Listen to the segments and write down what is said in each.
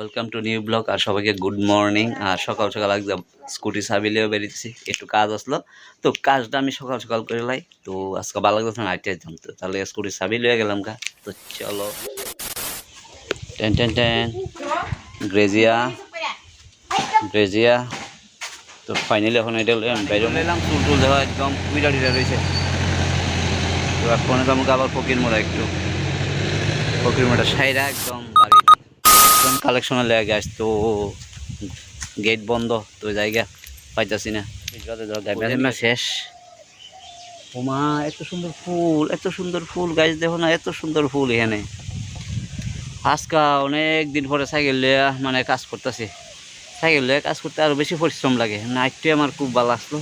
Welcome to new blog আর সবাইকে good morning আর সকাল সকাল একদম স্কুটি সাবিলেও বেরিয়েছি, একটু কাজ আসলো। তো কাজটা আমি সকাল সকাল করে লাই, তো আজকে ভালো লাগতেছে না আইটে যেতাম তো, তাহলে স্কুটি সাবি লয়ে গেলাম কা তো চলো। Ten ten ten. গ্রেজিয়া গ্রেজিয়া। তো ফাইনালি এখন এটা বাইরে এলাম চুল টুল দেওয়া একদম কুইটা টিটা রয়েছে। তো এখন আমাকে আবার ফকির মোড়া একটু, ফকির মোড়া সাইরা একদম একদম কালেকশনে লেগে গেছ তো গেট বন্ধ তো জায়গা পাইতাছি না। শেষ। ওমা এত সুন্দর ফুল এত সুন্দর ফুল। গাছ দেখো না এত সুন্দর ফুল এখানে। আজকা অনেক দিন পরে সাইকেল লিয়া মানে কাজ করতেছি। সাইকেল লিয়ে কাজ করতে আরও বেশি পরিশ্রম লাগে। নাইটটি আমার খুব ভালো আসলো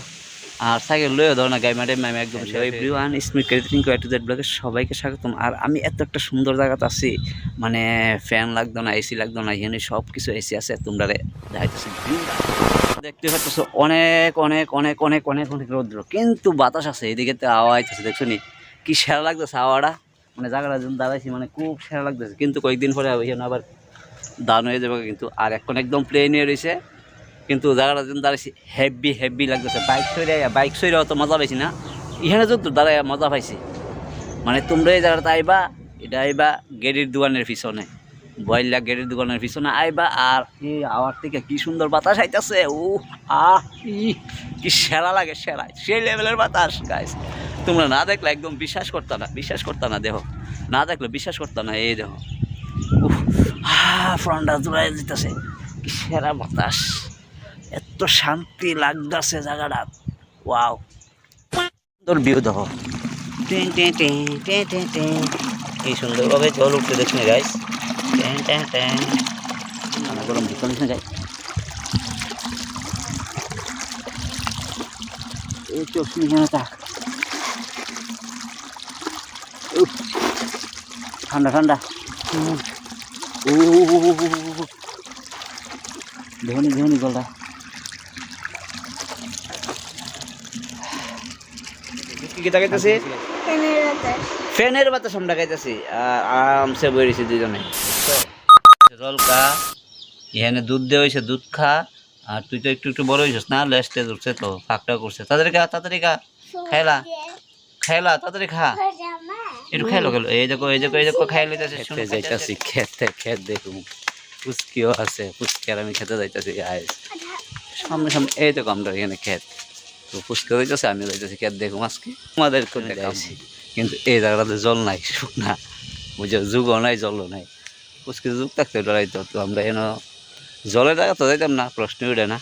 আর সাইকেল লয়ে ধরো না গাই ম্যাডাম আমি একদম এভরিওয়ান স্মিথ ক্রেডিটিং টু জেড ব্লগে সবাইকে স্বাগতম। আর আমি এত একটা সুন্দর জায়গাতে আছি মানে ফ্যান লাগতো না এসি লাগতো না এখানে সব কিছু এসি আছে তোমরা দেখাইতেছি। দেখতে পাচ্ছ অনেক অনেক অনেক অনেক অনেক অনেক রৌদ্র কিন্তু বাতাস আছে এদিকে তো হাওয়া আইতেছে দেখছ নি? কি সেরা লাগতেছে হাওয়াটা। মানে জায়গাটা যখন দাঁড়াইছি মানে খুব সেরা লাগতেছে কিন্তু কয়েকদিন পরে ওইখানে আবার দান হয়ে যাবে কিন্তু আর এখন একদম প্লেন হয়ে রয়েছে কিন্তু জায়গাটা যখন দাঁড়াইছি হেভি হেভি লাগতেছে। বাইক সইরে বাইক সইরে অত মজা পাইছি না। এখানে যত দাঁড়াই মজা পাইছি মানে তোমরা এই জায়গাটা আইবা, এটা আইবা গেড়ির দোকানের পিছনে। বয়লা গেড়ির দোকানের পিছনে আইবা, আর এই আওয়ার থেকে কি সুন্দর বাতাস আইতাছে। ও আহ কি সেরা লাগে, সেরা। সেই লেভেলের বাতাস গাইস তোমরা না দেখলে একদম বিশ্বাস করতা না, বিশ্বাস করতা না, দেখো। না দেখলে বিশ্বাস করতা না, এই দেখো। উফ আহ ফ্রন্টটা জোড়াই দিতেছে। কি সেরা বাতাস। এত শান্তি লাগতেছে জায়গাটা। ওয়াও। সুন্দর ভিউ দেখো। কি সুন্দরভাবে জল উঠতে দেখছেন গাইস গরম ভিতর যাই। এই চোখ ঠান্ডা ঠান্ডা। ও ধনী ধনী গলা কি তাকাইতেছি ফ্যানের বাতাস। আমরা গাইতেছি। আর আরামসে বইরেছি দুজনে জল খা এখানে দুধ দেওয়া হয়েছে দুধ খা। আর তুই তো একটু একটু বড় হয়েছিস না লেস্টে উঠছে তো ফাঁকটা করছে। তাড়াতাড়ি খা তাড়াতাড়ি খা। খাইলা? খাইলা তাড়াতাড়ি খা। একটু খাইলো খেলো এই দেখো এই দেখো এই দেখো খাই লইতেছে খেতে যাইতাছি খেতে খেত দেখুন। পুচকিও আছে পুচকি আর আমি খেতে যাইতাছি আইস। সামনে সামনে এই দেখো আমরা এখানে খেত। তো পুচকে যাইতেছে আমি যাইতেছি খেত দেখুন আজকে? আমাদের করে দেখাচ্ছি কিন্তু এই জায়গাটাতে জল নাই শুকনা বুঝছ যুগও নাই জলও নাই। পুচকে যুগ থাকতে ডরাইতো তো আমরা এনে জলের জায়গা তো যাইতাম না প্রশ্ন উঠে না।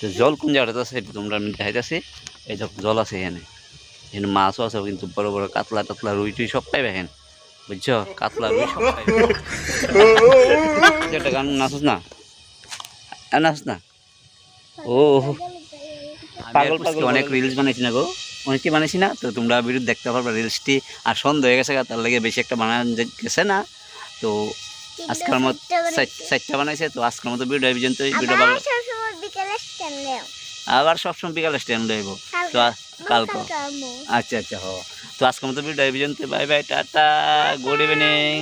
তো জল কোন জায়গাটাতে আছে এটা তোমরা আমি দেখাইতেছি। এই দেখো জল আছে এখানে। এখানে মাছও আছে কিন্তু বড় বড় কাতলা টাতলা রুই টুই সব পাইবে এখানে। বুঝছ? কাতলা রুই সব পাইবে। একটা গান নাচস না? নাচ না? ও। পাগল পাগল অনেক রিলস বানাইছি না গো। অনেকটি বানাইছি না? তো তোমরা ভিডিও দেখতে পারবে রিলসটি আর সন্ধ্যা হয়ে গেছে তার লাগে বেশি একটা বানানো যে- গেছে না। তো আজকের মতো চারটা বানাইছে। তো আজকের মতো ভিডিও এই পর্যন্ত ভিডিও ভালো আবার সবসময় বিকালে স্ট্যান্ড লইব তো কালকে আচ্ছা আচ্ছা হ। তো আজকের মতো ভিডিও এই পর্যন্ত bye bye tata. Good evening